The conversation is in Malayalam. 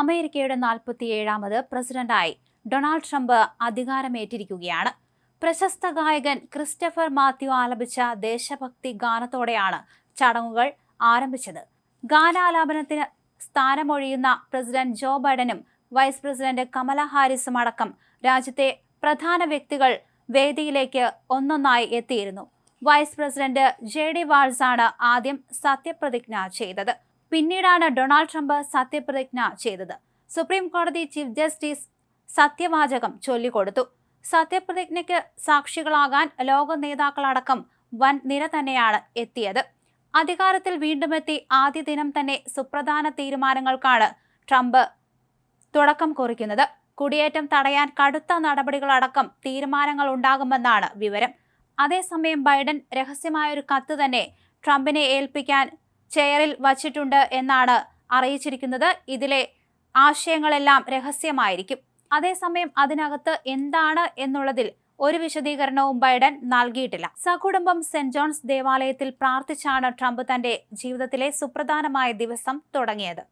അമേരിക്കയുടെ നാൽപ്പത്തിയേഴാമത് പ്രസിഡന്റായി ഡൊണാൾഡ് ട്രംപ് അധികാരമേറ്റിരിക്കുകയാണ്. പ്രശസ്ത ഗായകൻ ക്രിസ്റ്റഫർ മാത്യു ആലപിച്ച ദേശഭക്തി ഗാനത്തോടെയാണ് ചടങ്ങുകൾ ആരംഭിച്ചത്. ഗാനാലാപനത്തിന് സ്ഥാനമൊഴിയുന്ന പ്രസിഡന്റ് ജോ ബൈഡനും വൈസ് പ്രസിഡന്റ് കമല ഹാരിസും അടക്കം രാജ്യത്തെ പ്രധാന വ്യക്തികൾ വേദിയിലേക്ക് ഒന്നൊന്നായി എത്തിയിരുന്നു. വൈസ് പ്രസിഡന്റ് ജെ ഡി വാൾസാണ് ആദ്യം സത്യപ്രതിജ്ഞ ചെയ്തത്. പിന്നീടാണ് ഡൊണാൾഡ് ട്രംപ് സത്യപ്രതിജ്ഞ ചെയ്തത്. സുപ്രീം കോടതി ചീഫ് ജസ്റ്റിസ് സത്യവാചകം ചൊല്ലിക്കൊടുത്തു. സത്യപ്രതിജ്ഞയ്ക്ക് സാക്ഷികളാകാൻ ലോക നേതാക്കളടക്കം വൻ നിര തന്നെയാണ് എത്തിയത്. അധികാരത്തിൽ വീണ്ടുമെത്തി ആദ്യ ദിനം തന്നെ സുപ്രധാന തീരുമാനങ്ങൾക്കാണ് ട്രംപ് തുടക്കം കുറിക്കുന്നത്. കുടിയേറ്റം തടയാൻ കടുത്ത നടപടികളടക്കം തീരുമാനങ്ങൾ ഉണ്ടാകുമെന്നാണ് വിവരം. അതേസമയം ബൈഡൻ രഹസ്യമായ ഒരു കത്ത് തന്നെ ട്രംപിനെ ഏൽപ്പിക്കാൻ ചെയറിൽ വച്ചിട്ടുണ്ട് എന്നാണ് അറിയിച്ചിരിക്കുന്നത്. ഇതിലെ ആശയങ്ങളെല്ലാം രഹസ്യമായിരിക്കും. അതേസമയം അതിനകത്ത് എന്താണ് എന്നുള്ളതിൽ ഒരു വിശദീകരണവും ബൈഡൻ നൽകിയിട്ടില്ല. സകുടുംബം സെന്റ് ജോൺസ് ദേവാലയത്തിൽ പ്രാർത്ഥിച്ചാണ് ട്രംപ് തന്റെ ജീവിതത്തിലെ സുപ്രധാനമായ ദിവസം തുടങ്ങിയത്.